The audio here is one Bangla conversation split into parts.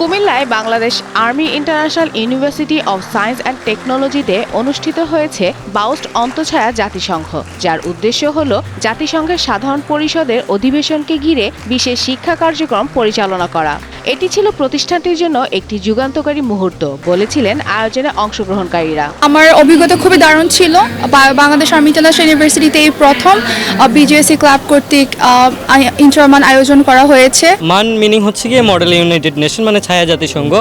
কুমিল্লায় Bangladesh Army International University of Science and টেকনোলজিতে অনুষ্ঠিত হয়েছে বাউস্ট অন্তছায়া জাতিসংঘ, যার উদ্দেশ্য হল জাতিসংঘের সাধারণ পরিষদের অধিবেশনকে ঘিরে বিশেষ শিক্ষা কার্যক্রম পরিচালনা করা। এটি ছিল প্রতিষ্ঠানটির জন্য একটি যুগান্তকারী মুহূর্ত বলেছিলেন আয়োজনে অংশগ্রহণকারীরা। আমার অভিজ্ঞতা খুবই দারুণ ছিল। বাংলাদেশ আর্মি ইন্টারন্যাশনাল ইউনিভার্সিটিতে এই প্রথম বিজেএসি ক্লাব কর্তৃক ইন্টারমান আয়োজন করা হয়েছে। মান মিনিং হচ্ছে গিয়ে মডেল ইউনাইটেড নেশন মানে ছায়া জাতিসংঘ।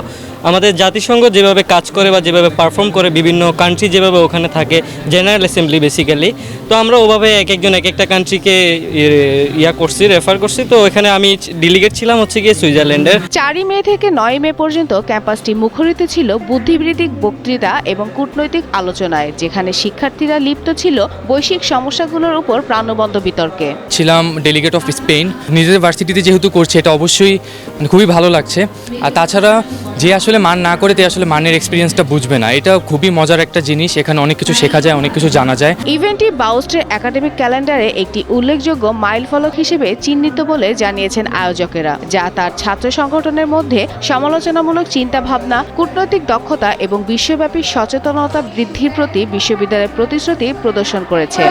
আমাদের জাতিসংঘ যেভাবে কাজ করে বা যেভাবে পারফর্ম করে বিভিন্ন কান্ট্রি যেভাবে ওখানে থাকে জেনারেল অ্যাসেম্বলি বেসিক্যালি তো আমরা ওভাবে এক একজন এক একটা কান্ট্রিকে ইয়া করছি রেফার করছি। তো এখানে আমি ডেলিগেট ছিলাম হচ্ছে গিয়ে সুইজারল্যান্ডের। চারই মে থেকে নয় মে পর্যন্ত ক্যাম্পাসটি মুখরিত ছিল বুদ্ধিবৃত্তিক বক্তৃতা এবং কূটনৈতিক আলোচনায় যেখানে শিক্ষার্থীরা লিপ্ত ছিল বৈশ্বিক সমস্যাগুলোর উপর প্রাণবন্ত বিতর্কে। ছিলাম ডেলিগেট অফ স্পেন নিজেদের ভার্সিটিতে যেহেতু করছে এটা অবশ্যই মানে খুবই ভালো লাগছে। আর তাছাড়া যে আসলে মান না করে তে আসলে মানের এক্সপিরিয়েন্সটা বুঝবে না। এটা খুবই মজার একটা জিনিস। এখানে অনেক কিছু শেখা যায় অনেক কিছু জানা যায়। ইভেন্টটি বাউস্টের একাডেমিক ক্যালেন্ডারে একটি উল্লেখযোগ্য মাইলফলক হিসেবে চিহ্নিত বলে জানিয়েছেন আয়োজকেরা যা তার ছাত্র সংগঠনের মধ্যে সমালোচনামূলক চিন্তাভাবনা কূটনৈতিক দক্ষতা এবং বিশ্বব্যাপী সচেতনতা বৃদ্ধির প্রতি বিশ্ববিদ্যালয়ের প্রতিশ্রুতি প্রদর্শন করেছে।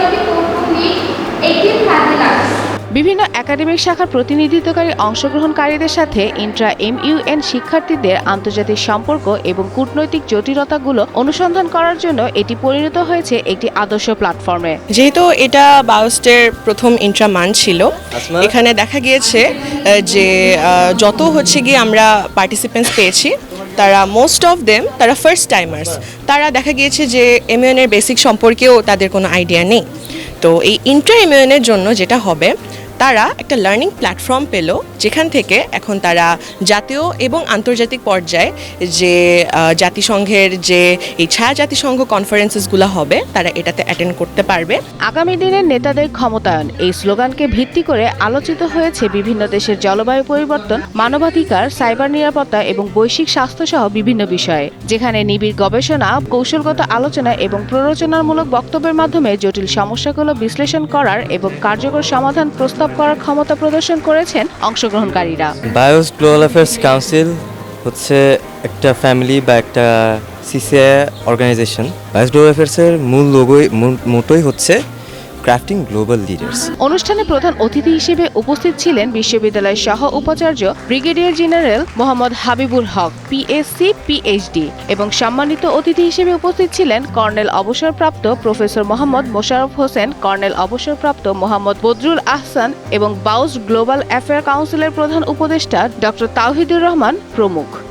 বিভিন্ন একাডেমিক শাখার প্রতিনিধিত্বকারী অংশগ্রহণকারীদের সাথে ইন্ট্রা এম এমইউএন শিক্ষার্থীদের আন্তর্জাতিক সম্পর্ক এবং কূটনৈতিক জটিলতাগুলো অনুসন্ধান করার জন্য এটি পরিণত হয়েছে একটি আদর্শ প্ল্যাটফর্মে। যেহেতু এটা বায়োস্টের প্রথম ইন্ট্রা মান ছিল এখানে দেখা গিয়েছে যে যত হচ্ছে গিয়ে আমরা পার্টিসিপেন্টস পেয়েছি তারা মোস্ট অফ দেম তারা ফার্স্ট টাইমার্স তারা দেখা গিয়েছে যে এমইউএনের বেসিক সম্পর্কেও তাদের কোনো আইডিয়া নেই। তো এই ইন্টার এমইউএনের জন্য যেটা হবে তারা একটা লার্নিং প্ল্যাটফর্ম পেল, যেখান থেকে এখন তারা জাতীয় এবং আন্তর্জাতিক পর্যায়ে যে জাতিসংঘের যে, এই ছায়া জাতিসংঘ কনফারেন্সেসগুলো হবে, তারা এটাতে অ্যাটেন্ড করতে পারবে। আগামী দিনের নেতাদের ক্ষমতায়ন, এই স্লোগানকে ভিত্তি করে আলোচিত হয়েছে বিভিন্ন দেশের জলবায়ু পরিবর্তন, মানবাধিকার, সাইবার নিরাপত্তা এবং বৈশ্বিক স্বাস্থ্য সহ বিভিন্ন বিষয়ে, যেখানে নিবিড় গবেষণা, কৌশলগত আলোচনা এবং প্ররোচনামূলক বক্তব্যের মাধ্যমে জটিল সমস্যাগুলো বিশ্লেষণ করার এবং কার্যকর সমাধান প্রস্তাব করার ক্ষমতা প্রদর্শন করেছেন অংশগ্রহণকারীরা। বায়োস গ্লোবাল অ্যাফেয়ার্স কাউন্সিল হচ্ছে একটা ফ্যামিলি বা একটা সিসিআই অর্গানাইজেশন। বায়োস গ্লোবাল অ্যাফেয়ার্সের মূল লোগোই মোটোই হচ্ছে ক্রাফটিং গ্লোবাল লিডার্স অনুষ্ঠানে প্রধান অতিথি হিসেবে উপস্থিত ছিলেন বিশ্ববিদ্যালয়ের সহ উপাচার্য brigadier general Mohammad Habibul Haque PSC PhD এবং সম্মানিত অতিথি হিসেবে উপস্থিত ছিলেন কর্নেল অবসরপ্রাপ্ত প্রফেসর মোহাম্মদ মোশাররফ হোসেন, কর্নেল অবসরপ্রাপ্ত মোহাম্মদ বদরুল আহসান এবং বাউস গ্লোবাল অ্যাফেয়ার কাউন্সিলের প্রধান উপদেষ্টা ডক্টর তাওহিদুর রহমান প্রমুখ।